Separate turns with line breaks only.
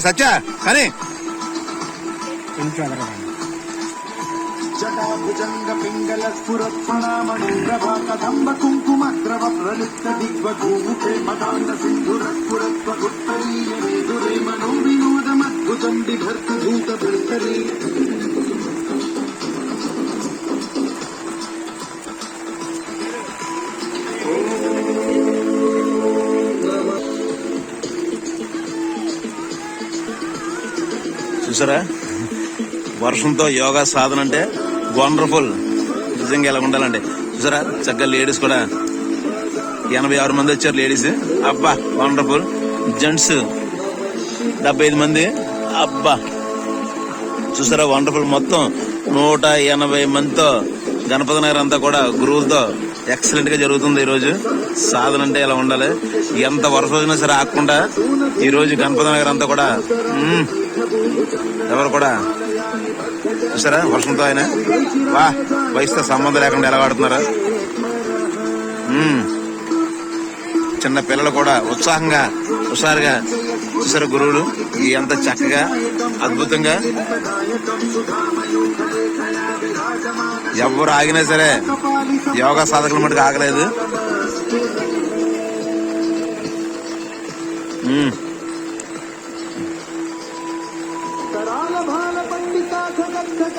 సత్య కానీ.
జటాభుజంగ పింగళ స్ఫురత్ఫణామణి కుంకుమ ద్రవ ప్రలిప్త దిగ్వగూముఖే మదాండ సింధుర స్ఫురత్వ గుత్తరీయ వేదురే మనో వినోదమద్భుతం బిభర్త భూత భర్తరీ.
చూసారా? వర్షంతో యోగా సాధన అంటే వండర్ఫుల్. నిజంగా ఎలా ఉండాలండి చూసారా? చక్కగా లేడీస్ కూడా ఎనభై ఆరు మంది వచ్చారు లేడీస్. అబ్బా వండర్ఫుల్. జెంట్స్ డెబ్బై ఐదు మంది. అబ్బా. చూసారా? వండర్ఫుల్ మొత్తం నూట ఎనభై మందితో గణపతి నగర్ అంతా కూడా గురువులతో ఎక్సలెంట్గా జరుగుతుంది ఈ రోజు సాధన అంటే ఇలా ఉండాలి? ఎంత వరుస వచ్చినా సరే ఆకుండా ఈరోజు గణపతి నగర్ అంతా కూడా ఎవరు కూడా? చూసారా? వర్షంతో ఆయన. వా వయసుతో సంబంధం లేకుండా ఎలా వాడుతున్నారా? చిన్న పిల్లలు కూడా ఉత్సాహంగా హుషారుగా చూసారు గురువులు? ఎంత చక్కగా అద్భుతంగా. ఎవరు ఆగినా సరే యోగా సాధకుల మటుకు ఆగలేదు.